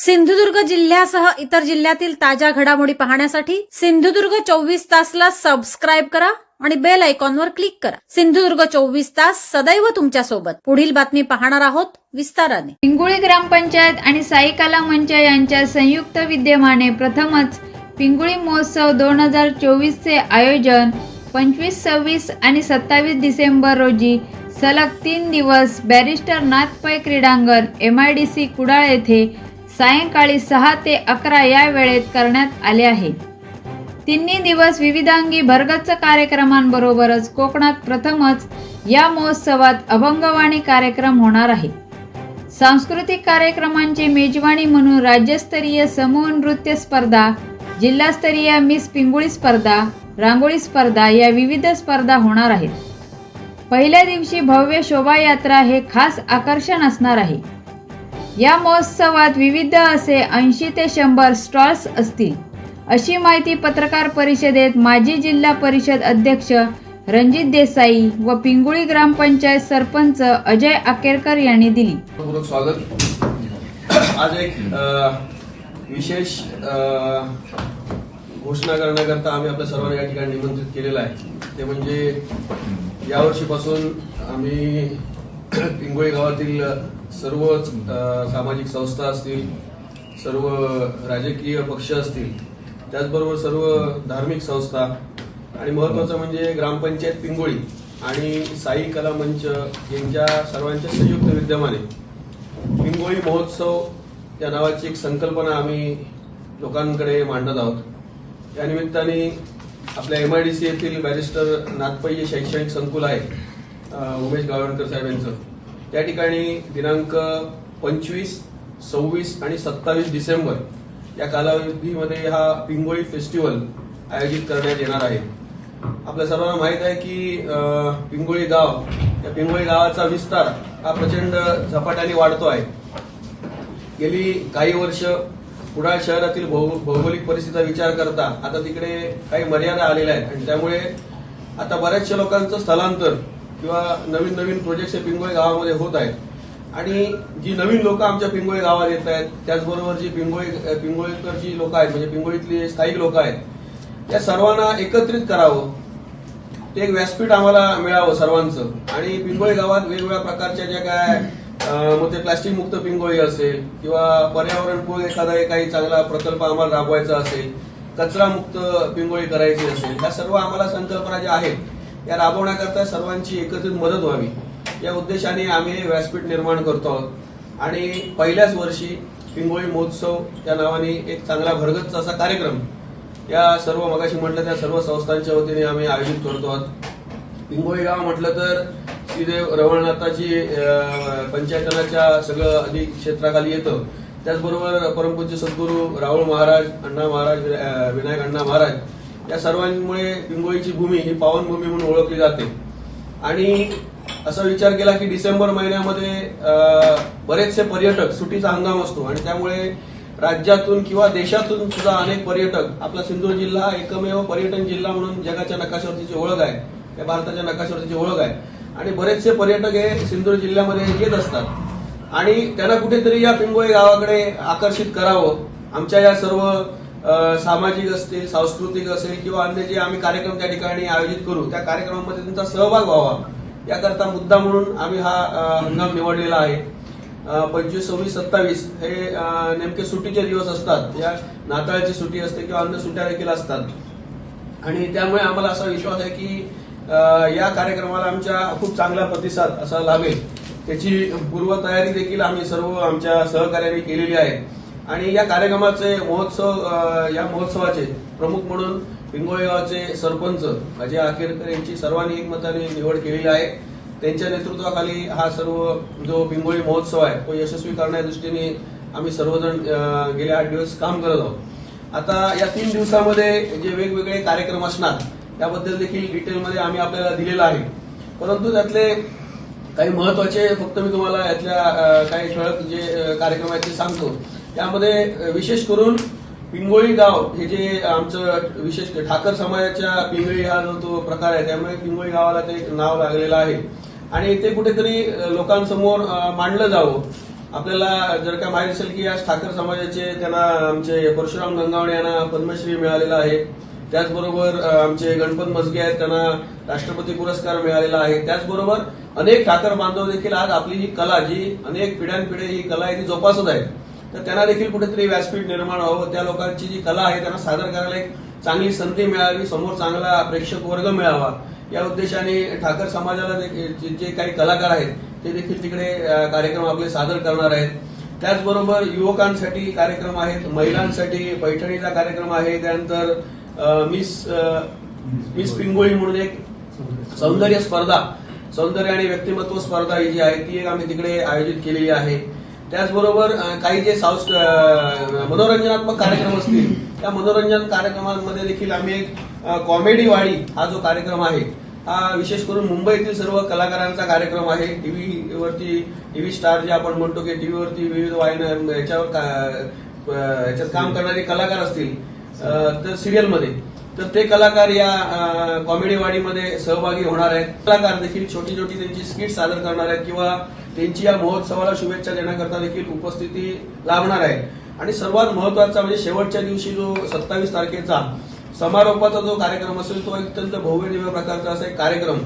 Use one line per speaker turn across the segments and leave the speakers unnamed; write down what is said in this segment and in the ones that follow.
सिंधुदुर्ग जिल्ह्यासह इतर जिल्ह्यातील ताज्या घडामोडी पाहण्यासाठी सिंधुदुर्ग चोवीस तासला सबस्क्राईब करा आणि बेल आयकॉनवर क्लिक करा. सिंधुदुर्ग चोवीस तास सदैव तुमच्यासोबत. पुढील बातमी पाहणार आहोत विस्ताराने.
पिंगुळी ग्रामपंचायत आणि साई कला मंच यांच्या संयुक्त विद्यमाने प्रथमच पिंगुळी महोत्सव दोन हजार चोवीसचे आयोजन पंचवीस सव्वीस आणि सत्तावीस डिसेंबर रोजी सलग तीन दिवस बॅरिस्टर नाथ पै क्रीडांगण M I D C Kudal येथे सायंकाळी सहा ते अकरा या वेळेत करण्यात आले आहे. तिन्ही दिवस विविधांगी भरगच्च कार्यक्रमांबरोबरच कोकणात प्रथमच या महोत्सवात अभंगवाणी कार्यक्रम होणार आहे. सांस्कृतिक कार्यक्रमांची मेजवानी म्हणून राज्यस्तरीय समूह नृत्य स्पर्धा जिल्हास्तरीय मिस पिंगुळी स्पर्धा रांगोळी स्पर्धा या विविध स्पर्धा होणार आहेत. पहिल्या दिवशी भव्य शोभायात्रा हे खास आकर्षण असणार आहे. या महोत्सवात विविध असे ऐंशी ते शंभर स्टॉल्स असतील. अशी माहिती पत्रकार परिषदेत माजी जिल्हा परिषद अध्यक्ष रणजित देसाई व पिंगुळी ग्रामपंचायत सरपंच अजय आकेरकर यांनी दिली.
स्वागत. आज एक विशेष घोषणा करण्याकरता आम्ही आपल्या सर्वांना या ठिकाणी निमंत्रित केलेलं आहे. ते म्हणजे यावर्षीपासून आम्ही पिंगोळी गावातील सर्वच सामाजिक संस्था असतील सर्व राजकीय पक्ष असतील त्याचबरोबर सर्व धार्मिक संस्था आणि महत्वाचं म्हणजे ग्रामपंचायत पिंगोळी आणि साई कला मंच यांच्या सर्वांच्या संयुक्त विद्यमाने. पिंगोळी महोत्सव या नावाची एक संकल्पना आम्ही लोकांकडे मांडत आहोत. या निमित्ताने आपल्या एम आय डी सी येथील बॅरिस्टर नाथपै शैक्षणिक संकुल आहे उमेश गावणकर साहेब यांचं. त्या ठिकाणी दिनांक पंचवीस सव्वीस आणि सत्तावीस डिसेंबर या कालावधीमध्ये हा पिंगोळी फेस्टिवल आयोजित करण्यात येणार आहे. आपल्या सर्वांना माहीत आहे की पिंगोळी गाव या पिंगोळी गावाचा विस्तार हा प्रचंड झपाट्याने वाढतो आहे. गेली काही वर्ष कुडाळ शहरातील भौगोलिक परिस्थितीचा विचार करता आता तिकडे काही मर्यादा आलेल्या आहेत आणि त्यामुळे आता बऱ्याचशा लोकांचं स्थलांतर किंवा नवीन नवीन प्रोजेक्ट हे पिंगोळी गावामध्ये होत आहेत. आणि जी नवीन लोक आमच्या पिंगोळी गावात येत आहेत त्याचबरोबर जी पिंगोळी पिंगोळीकर जी लोक आहेत म्हणजे पिंगोळीतली स्थायिक लोक आहेत त्या सर्वांना एकत्रित करावं. ते एक व्यासपीठ आम्हाला मिळावं सर्वांचं. आणि पिंगोळी गावात वेगवेगळ्या प्रकारच्या ज्या काय मग ते प्लास्टिक मुक्त पिंगोळी असेल किंवा पर्यावरणपूरक एखादा एक काही चांगला प्रकल्प आम्हाला राबवायचा असेल कचरा मुक्त पिंगोळी करायची असेल ह्या सर्व आम्हाला संकल्पना ज्या आहेत या राबवण्याकरता सर्वांची एकत्रित मदत व्हावी. या उद्देशाने आम्ही व्यासपीठ निर्माण करतो आहोत. आणि पहिल्याच वर्षी पिंगोळी महोत्सव या नावाने एक चांगला भरगच्च असा कार्यक्रम या सर्व मगाशी म्हटलं त्या सर्व संस्थांच्या वतीने आम्ही आयोजित करतो आहोत. पिंगोळी गाव म्हटलं तर श्रीदेव रवळनाथाची अं, पंचायतनाच्या सगळं अधिक क्षेत्राखाली येतं. त्याचबरोबर परमपूज्य सद्गुरू राहुल महाराज अण्णा महाराज विनायक अण्णा महाराज या सर्वांमुळे पिंगोळीची भूमी ही पावनभूमी म्हणून ओळखली जाते. आणि असा विचार केला की डिसेंबर महिन्यामध्ये बरेचसे पर्यटक सुटीचा हंगाम असतो आणि त्यामुळे राज्यातून किंवा देशातून सुद्धा अनेक पर्यटक आपला सिंधुदुर्ग जिल्हा हा एकमेव पर्यटन जिल्हा म्हणून जगाच्या नकाशावरतीची ओळख आहे. या भारताच्या नकाशावरतीची ओळख आहे. आणि बरेचसे पर्यटक हे सिंधुदुर्ग जिल्ह्यामध्ये येत असतात. आणि त्यांना कुठेतरी या पिंगोळी गावाकडे आकर्षित करावं. आमच्या या सर्व सामाजिक असतील सांस्कृतिक असेल किंवा अन्य जे आम्ही कार्यक्रम त्या ठिकाणी आयोजित करू त्या कार्यक्रमामध्ये त्यांचा सहभाग व्हावा. याकरता मुद्दा म्हणून आम्ही हा हंगाम निवडलेला आहे. पंचवीस सव्वीस सत्तावीस हे नेमके सुट्टीचे दिवस असतात. या नाताळची सुट्टी असते किंवा अन्य सुट्ट्या देखील असतात. आणि त्यामुळे आम्हाला असा विश्वास आहे की या कार्यक्रमाला आमच्या खूप चांगला प्रतिसाद असा लाभेल. त्याची पूर्वतयारी देखील आम्ही सर्व आमच्या सहकार्याने केलेली आहे. आणि या कार्यक्रमाचे महोत्सव या महोत्सवाचे प्रमुख म्हणून पिंगोळी गावचे सरपंच अजय आखेरकर यांची सर्वांनी एकमताने निवड केलेली आहे. त्यांच्या नेतृत्वाखाली हा सर्व जो पिंगोळी महोत्सव आहे तो यशस्वी करण्याच्या दृष्टीने आम्ही सर्वजण गेल्या गेले आठ दिवस काम करत आहोत. आता या तीन दिवसामध्ये जे वेगवेगळे कार्यक्रम असणार त्याबद्दल देखील डिटेलमध्ये आम्ही आपल्याला दिलेलं आहे. परंतु त्यातले काही महत्त्वाचे फक्त मी तुम्हाला यातल्या काही ठळक जे कार्यक्रम आहेत ते सांगतो. त्यामध्ये विशेष करून पिंगोळी गाव हे जे आमचं विशेष ठाकर समाजाच्या पिंगळी हा जो तो प्रकार आहे त्यामुळे पिंगोळी गावाला ते एक नाव लागलेलं आहे. आणि ते कुठेतरी लोकांसमोर मांडलं जावं. आपल्याला जर का माहीत असेल की आज ठाकर समाजाचे त्यांना आमचे परशुराम गंगावणे यांना पद्मश्री मिळालेला आहे. त्याचबरोबर आमचे गणपत मजगे आहेत त्यांना राष्ट्रपती पुरस्कार मिळालेला आहे. त्याचबरोबर अनेक ठाकर बांधव देखील आज आपली ही कला जी अनेक पिढ्यानपिढी ही कला आहे ती जोपासत आहे तर त्यांना देखील कुठेतरी व्यासपीठ निर्माण व्हावं. त्या लोकांची जी कला आहे त्यांना सादर करायला एक चांगली संधी मिळावी समोर चांगला प्रेक्षक वर्ग मिळावा. या उद्देशाने ठाकर समाजाला देखील जे- काही कलाकार आहेत ते देखील तिकडे कार्यक्रम आपले सादर करणार आहेत. त्याचबरोबर युवकांसाठी कार्यक्रम आहेत महिलांसाठी पैठणीचा कार्यक्रम आहे. त्यानंतर मिस मिस पिंगोळी म्हणून एक सौंदर्य स्पर्धा सौंदर्य आणि व्यक्तिमत्व स्पर्धा ही जी आहे ती एक आम्ही तिकडे आयोजित केलेली आहे. त्याचबरोबर काही जे सांस्क मनोरंजनात्मक कार्यक्रम असतील त्या मनोरंजन कार्यक्रमांमध्ये देखील आम्ही एक कॉमेडी वाडी हा जो कार्यक्रम आहे हा विशेष करून मुंबईतील सर्व कलाकारांचा कार्यक्रम आहे. टी व्हीवरती टी टीव्ही स्टार जे आपण म्हणतो की टी व्हीवरती विविध वाहिन्या याच्यावर का- याच्यात काम करणारे कलाकार असतील तर सिरियलमध्ये. तर ते कलाकार या कॉमेडी वाडीमध्ये सहभागी होणार आहेत. कलाकार देखील छोटी छोटी त्यांची स्किट सादर करणार आहेत किंवा त्यांची या महोत्सवाला शुभेच्छा देण्याकरता देखील उपस्थिती लाभणार आहे. आणि सर्वात महत्त्वाचा म्हणजे शेवटच्या दिवशी जो सत्तावीस तारखेचा समारोपाचा जो कार्यक्रम असेल तो अत्यंत भव्य दिव्य प्रकारचा असा एक कार्यक्रम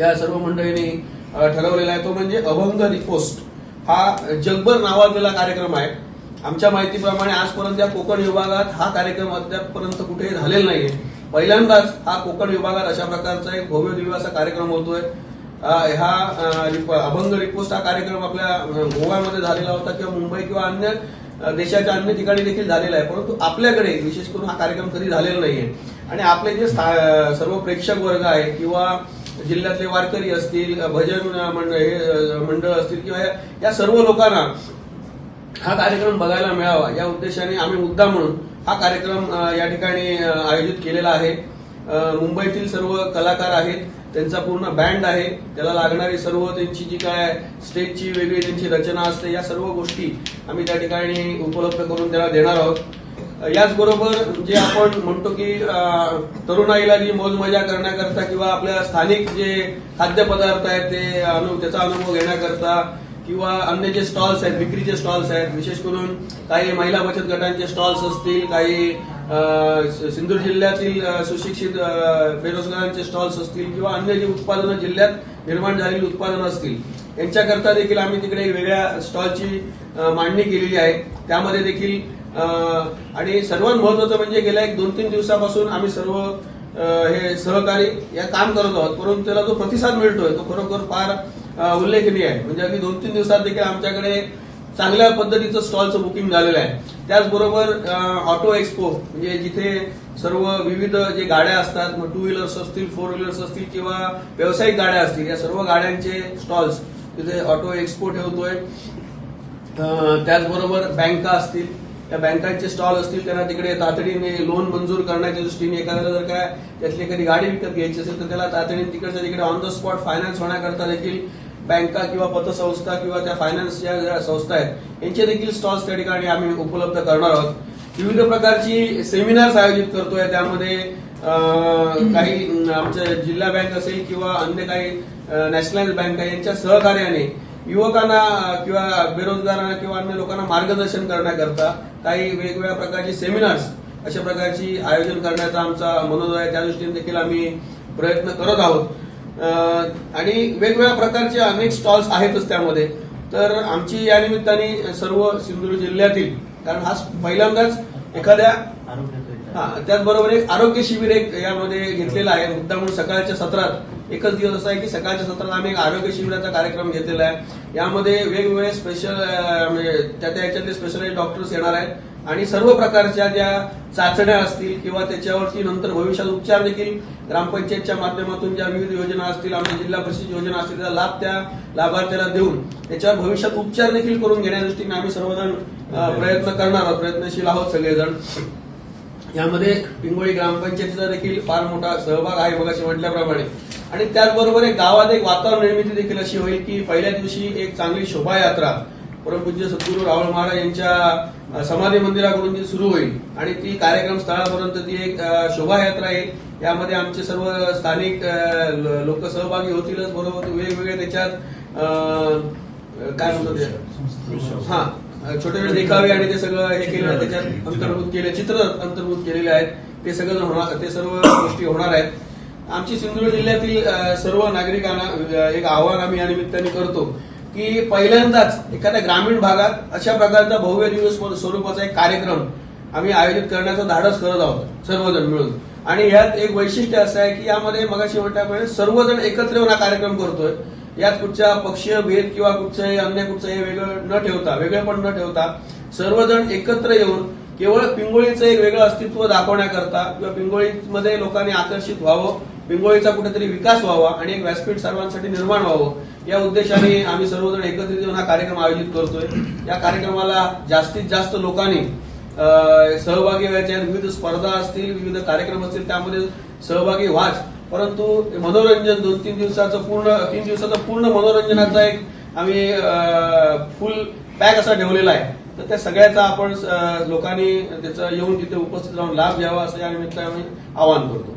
या सर्व मंडळींनी ठरवलेला आहे. तो म्हणजे अभंग रिपोस्ट हा जगभर नावाजलेला कार्यक्रम आहे. आमच्या माहितीप्रमाणे आजपर्यंत या कोकण विभागात हा कार्यक्रम अद्यापपर्यंत कुठेही झालेला नाहीये. पहिल्यांदाच हा कोकण विभागात अशा प्रकारचा एक भव्य दिव्य असा कार्यक्रम होतोय. हा अभंग रिपोस्ट हा कार्यक्रम आपल्या गोव्यामध्ये झालेला होता किंवा मुंबई किंवा अन्य देशाच्या अन्य ठिकाणी देखील झालेला आहे. परंतु आपल्याकडे विशेष करून हा कार्यक्रम कधी झालेला नाहीये. आणि आपले जे सर्व प्रेक्षक वर्ग आहे किंवा जिल्ह्यातले वारकरी असतील भजन मंडळ हे, मंडळ असतील किंवा या- सर्व लोकांना हा कार्यक्रम बघायला मिळावा. या उद्देशाने आम्ही मुद्दा म्हणून हा कार्यक्रम या ठिकाणी आयोजित केलेला आहे. मुंबईतील सर्व कलाकार आहेत त्यांचा पूर्ण बँड आहे त्याला लागणारी सर्व त्यांची जी काय स्टेजची वेगळी त्यांची रचना असते या सर्व गोष्टी आम्ही त्या ठिकाणी उपलब्ध करून त्याला देणार आहोत. याचबरोबर जे आपण म्हणतो की तरुणाईला जी मौजमजा करण्याकरता किंवा आपल्या स्थानिक जे खाद्यपदार्थ आहेत ते अनु त्याचा अनुभव घेण्याकरता किंवा अन्य जे स्टॉल्स आहेत विक्रीचे स्टॉल्स आहेत. विशेष करून काही महिला बचत गटांचे स्टॉल्स असतील काही अ, जिल्ह्यातील सुशिक्षित बेरोजगारांचे स्टॉल्स असतील किंवा अन्य जी उत्पादनं जिल्ह्यात निर्माण झालेली उत्पादनं असतील यांच्याकरता देखील आम्ही तिकडे वेगळ्या स्टॉलची मांडणी केलेली आहे. त्यामध्ये देखील आणि सर्वात महत्वाचं म्हणजे गेल्या एक दोन तीन दिवसापासून आम्ही सर्व हे सहकारी या काम करत आहोत. परंतु त्याला जो प्रतिसाद मिळतोय तो खरोखर फार उल्लेखनीय आहे. म्हणजे अगदी दोन तीन दिवसात देखील आमच्याकडे चांगल्या पद्धतीचं स्टॉलचं बुकिंग झालेलं आहे. त्याचबरोबर ऑटो एक्सपो म्हणजे जिथे सर्व विविध जे गाड्या असतात मग टू व्हीलर्स असतील फोर व्हीलर्स असतील किंवा व्यावसायिक गाड्या असतील या सर्व गाड्यांचे स्टॉल्स तिथे ऑटो एक्सपो ठेवतोय. त्याचबरोबर बँका असतील. त्या बँकांचे स्टॉल असतील त्यांना तिकडे तातडीने लोन मंजूर करण्याच्या दृष्टीने एखाद्याला जर काय त्यातली एखादी गाडी विकत घ्यायची असेल तर त्याला तातडीने तिकडच्या तिकडे ऑन द स्पॉट फायनान्स होण्याकरता देखील बँका किंवा पतसंस्था किंवा त्या फायनान्सच्या ज्या संस्था आहेत यांचे देखील स्टॉल्स त्या ठिकाणी आम्ही उपलब्ध करणार आहोत. विविध प्रकारची सेमिनार्स आयोजित करतोय. त्यामध्ये काही आमच्या जिल्हा बँक असेल किंवा अन्य काही नॅशनलाइज बँक यांच्या सहकार्याने युवकांना किंवा बेरोजगारांना किंवा अन्य लोकांना मार्गदर्शन करण्याकरता काही वेगवेगळ्या प्रकारची सेमिनार्स अशा प्रकारची आयोजन करण्याचा आमचा मनोदय आहे. त्या दृष्टीने देखील आम्ही प्रयत्न करत आहोत. आणि वेगवेगळ्या प्रकारचे अनेक स्टॉल्स आहेतच त्यामध्ये. तर आमची या निमित्ताने सर्व सिंधुदुर्ग जिल्ह्यातील कारण हा पहिल्यांदाच एखाद्या हा त्याचबरोबर एक आरोग्य शिबिर एक यामध्ये घेतलेलं आहे. मुद्दा म्हणून सकाळच्या सत्रात एकच दिवस असा आहे की सकाळच्या सत्रात आम्ही एक आरोग्य शिबिराचा कार्यक्रम घेतलेला आहे. यामध्ये वेगवेगळे स्पेशल म्हणजे त्या त्या याच्यातले स्पेशलाइज डॉक्टर्स येणार आहेत. आणि सर्व प्रकारच्या ज्या चाचण्या असतील किंवा त्याच्यावरती नंतर भविष्यात उपचार देखील ग्रामपंचायतच्या माध्यमातून ज्या विविध योजना असतील आमच्या जिल्हा परिषद योजना असतील त्या लाभ त्या लाभार्थ्याला देऊन त्याच्यावर भविष्यात उपचार देखील करून घेण्या दृष्टीने आम्ही सर्वजण प्रयत्न करणार आहोत प्रयत्नशील आहोत सगळेजण. यामध्ये पिंगोळी ग्रामपंचायतीचा देखील फार मोठा सहभाग आहे मगाशी म्हटल्याप्रमाणे. आणि त्याचबरोबर एक गावात एक वातावरण निर्मिती देखील अशी होईल की पहिल्या दिवशी एक चांगली शोभायात्रा परमपूज्य सद्गुरू रावळ महाराज यांच्या समाधी मंदिराकडून जी सुरू होईल. आणि ती कार्यक्रम स्थळापर्यंत ती एक शोभायात्रा आहे. यामध्ये आमचे सर्व स्थानिक लोक सहभागी होतीलच बरोबर. वेगवेगळे त्याच्यात काय म्हणतो हा छोटे छोटे देखावे आणि ते सगळं हे केलं त्याच्यात अंतर्भूत केले चित्र अंतर्भूत केलेले आहेत. ते सगळं होणार ते सर्व गोष्टी होणार आहेत. आमची सिंधुदुर्ग जिल्ह्यातील सर्व नागरिकांना एक आव्हान आम्ही या निमित्ताने करतो. की पहिल्यांदाच एखाद्या ग्रामीण भागात अशा प्रकारचा भव्य दिवस स्वरूपाचा एक कार्यक्रम आम्ही आयोजित करण्याचं धाडस करत आहोत सर्वजण मिळून. आणि यात एक वैशिष्ट्य असं आहे की यामध्ये मगाशी म्हटल्यामुळे सर्वजण एकत्र येऊन हा कार्यक्रम करतोय. यात कुठच्या पक्षीय भेद किंवा कुठचंही अन्य कुठचंही वेगळं न ठेवता वेगळेपण न ठेवता सर्वजण एकत्र येऊन केवळ पिंगोळीचं एक वेगळं अस्तित्व दाखवण्याकरता किंवा पिंगोळीमध्ये लोकांनी आकर्षित व्हावं पिंगोळीचा कुठेतरी विकास व्हावा आणि एक व्यासपीठ सर्वांसाठी निर्माण व्हावं या उद्देशाने आम्ही सर्वजण एकत्रित येऊन हा कार्यक्रम आयोजित करतोय. या कार्यक्रमाला जास्तीत जास्त लोकांनी सहभागी व्हायचे विविध स्पर्धा असतील विविध कार्यक्रम असतील त्यामध्ये सहभागी व्हाच. परंतु मनोरंजन दोन तीन दिवसाचं पूर्ण तीन दिवसाचं पूर्ण मनोरंजनाचा एक आम्ही फुल पॅक असा ठेवलेला आहे. तर त्या सगळ्याचा आपण लोकांनी त्याचा येऊन तिथे उपस्थित राहून लाभ घ्यावा असं या निमित्ताने आम्ही आवाहन करतो.